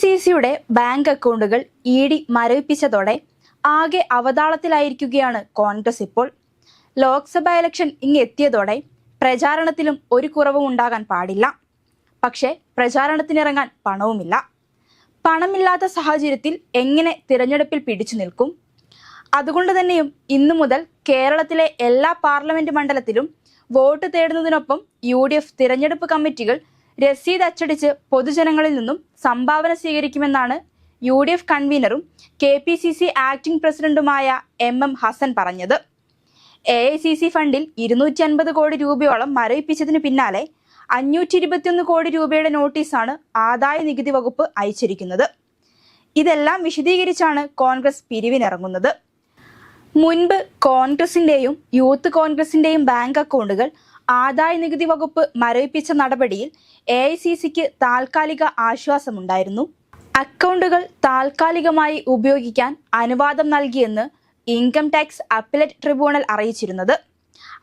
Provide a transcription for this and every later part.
C സിയുടെ bank അക്കൗണ്ടുകൾ E D മരവിപ്പിച്ചതോടെ ആകെ അവതാളത്തിലായിരിക്കുകയാണ് കോൺഗ്രസ് ഇപ്പോൾ. ലോക്സഭാ ഇലക്ഷൻ ഇങ്ങ് എത്തിയതോടെ പ്രചാരണത്തിലും ഒരു കുറവും ഉണ്ടാകാൻ പാടില്ല. പക്ഷേ പ്രചാരണത്തിനിറങ്ങാൻ പണവുമില്ല. പണമില്ലാത്ത സാഹചര്യത്തിൽ എങ്ങനെ തിരഞ്ഞെടുപ്പിൽ പിടിച്ചു നിൽക്കും? അതുകൊണ്ട് തന്നെയും ഇന്നു മുതൽ കേരളത്തിലെ എല്ലാ പാർലമെന്റ് മണ്ഡലത്തിലും വോട്ട് തേടുന്നതിനൊപ്പം യു ഡി എഫ് തിരഞ്ഞെടുപ്പ് കമ്മിറ്റികൾ രസീത് അച്ചടിച്ച് പൊതുജനങ്ങളിൽ നിന്നും സംഭാവന സ്വീകരിക്കുമെന്നാണ് U D F കൺവീനറും K P C C acting പ്രസിഡന്റുമായ എം എം ഹസൻ പറഞ്ഞത്. എ ഐ സി സി ഫണ്ടിൽ ഇരുന്നൂറ്റി അൻപത് കോടി രൂപയോളം മരവിപ്പിച്ചതിന് പിന്നാലെ അഞ്ഞൂറ്റി ഇരുപത്തിയൊന്ന് കോടി രൂപയുടെ നോട്ടീസാണ് ആദായ നികുതി വകുപ്പ് അയച്ചിരിക്കുന്നത്. ഇതെല്ലാം വിശദീകരിച്ചാണ് കോൺഗ്രസ് പിരിവിനിറങ്ങുന്നത്. മുൻപ് കോൺഗ്രസിന്റെയും യൂത്ത് കോൺഗ്രസിന്റെയും ബാങ്ക് അക്കൗണ്ടുകൾ ആദായ നികുതി വകുപ്പ് മരവിപ്പിച്ച നടപടിയിൽ എ ഐ സി സിക്ക് താൽക്കാലിക ആശ്വാസമുണ്ടായിരുന്നു. അക്കൗണ്ടുകൾ താൽക്കാലികമായി ഉപയോഗിക്കാൻ അനുവാദം നൽകിയെന്ന് ഇൻകം ടാക്സ് അപ്പലറ്റ് ട്രിബ്യൂണൽ അറിയിച്ചിരുന്നത്.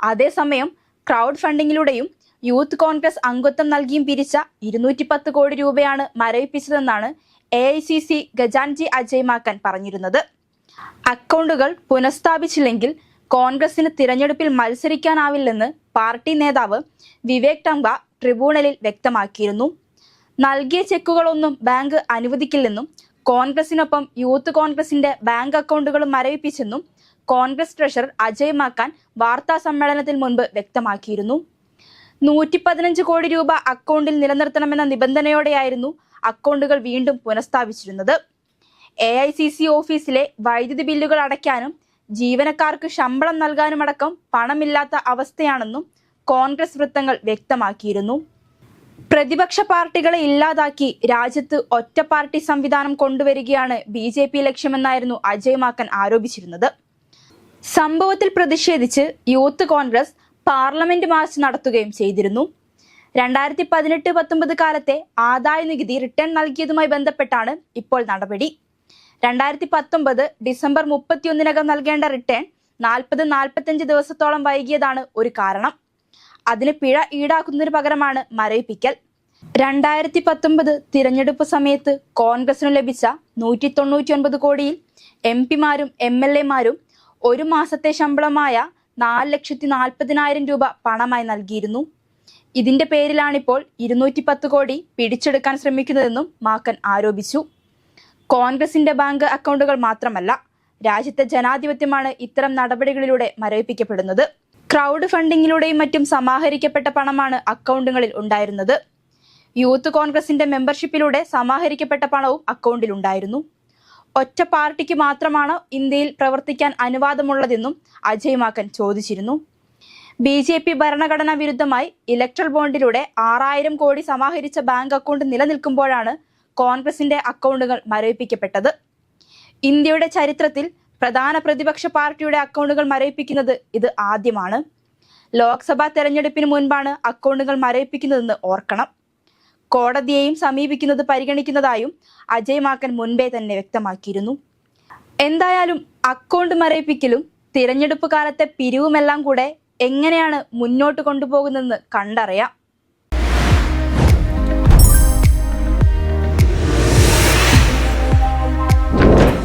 അതേസമയം ക്രൗഡ് ഫണ്ടിങ്ങിലൂടെയും യൂത്ത് കോൺഗ്രസ് അംഗത്വം നൽകിയും പിരിച്ച ഇരുന്നൂറ്റി പത്ത് കോടി രൂപയാണ് മരവിപ്പിച്ചതെന്നാണ് എ ഐ സി സി ഗജാൻജി അജയ് മാക്കൻ പറഞ്ഞിരുന്നത്. അക്കൗണ്ടുകൾ പുനഃസ്ഥാപിച്ചില്ലെങ്കിൽ കോൺഗ്രസിന് തിരഞ്ഞെടുപ്പിൽ മത്സരിക്കാനാവില്ലെന്ന് പാർട്ടി നേതാവ് വിവേക് ടംബ ട്രിബ്യൂണലിൽ വ്യക്തമാക്കിയിരുന്നു. നൽകിയ ചെക്കുകളൊന്നും ബാങ്ക് അനുവദിക്കില്ലെന്നും കോൺഗ്രസിനൊപ്പം യൂത്ത് കോൺഗ്രസിന്റെ ബാങ്ക് അക്കൗണ്ടുകളും മരവിപ്പിച്ചെന്നും കോൺഗ്രസ് ട്രഷറർ അജയ് മാക്കാൻ വാർത്താ സമ്മേളനത്തിന് മുൻപ് വ്യക്തമാക്കിയിരുന്നു. നൂറ്റി പതിനഞ്ച് കോടി രൂപ അക്കൗണ്ടിൽ നിലനിർത്തണമെന്ന നിബന്ധനയോടെയായിരുന്നു അക്കൗണ്ടുകൾ വീണ്ടും പുനഃസ്ഥാപിച്ചിരുന്നത്. എ ഐ സി സി ഓഫീസിലെ വൈദ്യുതി ബില്ലുകൾ അടയ്ക്കാനും ജീവനക്കാർക്ക് ശമ്പളം നൽകാനുമടക്കം പണമില്ലാത്ത അവസ്ഥയാണെന്നും കോൺഗ്രസ് വൃത്തങ്ങൾ വ്യക്തമാക്കിയിരുന്നു. പ്രതിപക്ഷ പാർട്ടികളെ ഇല്ലാതാക്കി രാജ്യത്ത് ഒറ്റ പാർട്ടി സംവിധാനം കൊണ്ടുവരികയാണ് ബി ജെ പി ലക്ഷ്യമെന്നായിരുന്നു അജയ് മാക്കൻ ആരോപിച്ചിരുന്നത്. സംഭവത്തിൽ പ്രതിഷേധിച്ച് യൂത്ത് കോൺഗ്രസ് പാർലമെന്റ് മാർച്ച് നടത്തുകയും ചെയ്തിരുന്നു. രണ്ടായിരത്തി പതിനെട്ട് പത്തൊമ്പത് കാലത്തെ ആദായ നികുതി റിട്ടേൺ നൽകിയതുമായി ബന്ധപ്പെട്ടാണ് ഇപ്പോൾ നടപടി. രണ്ടായിരത്തി പത്തൊമ്പത് ഡിസംബർ മുപ്പത്തിയൊന്നിനകം നൽകേണ്ട റിട്ടേൺ നാൽപ്പത് നാൽപ്പത്തഞ്ച് ദിവസത്തോളം വൈകിയതാണ് ഒരു കാരണം. അതിന് പിഴ ഈടാക്കുന്നതിന് പകരമാണ് മരവിപ്പിക്കൽ. രണ്ടായിരത്തി പത്തൊമ്പത് തിരഞ്ഞെടുപ്പ് സമയത്ത് കോൺഗ്രസിന് ലഭിച്ച നൂറ്റി തൊണ്ണൂറ്റി ഒൻപത് കോടിയിൽ എം പിമാരും എം എൽ എമാരും ഒരു മാസത്തെ ശമ്പളമായ നാല് ലക്ഷത്തി നാൽപ്പതിനായിരം രൂപ പണമായി നൽകിയിരുന്നു. ഇതിന്റെ പേരിലാണിപ്പോൾ ഇരുന്നൂറ്റി പത്ത് കോടി പിടിച്ചെടുക്കാൻ ശ്രമിക്കുന്നതെന്നും മാക്കൻ ആരോപിച്ചു. കോൺഗ്രസിന്റെ ബാങ്ക് അക്കൗണ്ടുകൾ മാത്രമല്ല രാജ്യത്തെ ജനാധിപത്യമാണ് ഇത്തരം നടപടികളിലൂടെ മരവിപ്പിക്കപ്പെടുന്നത്. ക്രൗഡ് ഫണ്ടിങ്ങിലൂടെയും മറ്റും സമാഹരിക്കപ്പെട്ട പണമാണ് അക്കൗണ്ടുകളിൽ ഉണ്ടായിരുന്നത്. യൂത്ത് കോൺഗ്രസിന്റെ മെമ്പർഷിപ്പിലൂടെ സമാഹരിക്കപ്പെട്ട പണവും അക്കൗണ്ടിൽ ഉണ്ടായിരുന്നു. ഒറ്റ പാർട്ടിക്ക് മാത്രമാണ് ഇന്ത്യയിൽ പ്രവർത്തിക്കാൻ അനുവാദമുള്ളതെന്നും അജയ് മാക്കൻ ചോദിച്ചിരുന്നു. ബി ജെ പി ഭരണഘടനാ വിരുദ്ധമായി ഇലക്ട്രൽ ബോണ്ടിലൂടെ ആറായിരം കോടി സമാഹരിച്ച ബാങ്ക് അക്കൗണ്ട് നിലനിൽക്കുമ്പോഴാണ് കോൺഗ്രസിന്റെ അക്കൗണ്ടുകൾ മരവിപ്പിക്കപ്പെട്ടത്. ഇന്ത്യയുടെ ചരിത്രത്തിൽ പ്രധാന പ്രതിപക്ഷ പാർട്ടിയുടെ അക്കൗണ്ടുകൾ മരവിപ്പിക്കുന്നത് ഇത് ആദ്യമാണ്. ലോക്സഭാ തെരഞ്ഞെടുപ്പിന് മുൻപാണ് അക്കൗണ്ടുകൾ മരവിപ്പിക്കുന്നതെന്ന് ഓർക്കണം. കോടതിയെയും സമീപിക്കുന്നത് പരിഗണിക്കുന്നതായും അജയ് മാക്കൻ മുൻപേ തന്നെ വ്യക്തമാക്കിയിരുന്നു. എന്തായാലും അക്കൗണ്ട് മരവിപ്പിക്കലും തിരഞ്ഞെടുപ്പ് കാലത്തെ പിരിവുമെല്ലാം കൂടെ എങ്ങനെയാണ് മുന്നോട്ട് കൊണ്ടുപോകുന്നതെന്ന് കണ്ടറിയാം.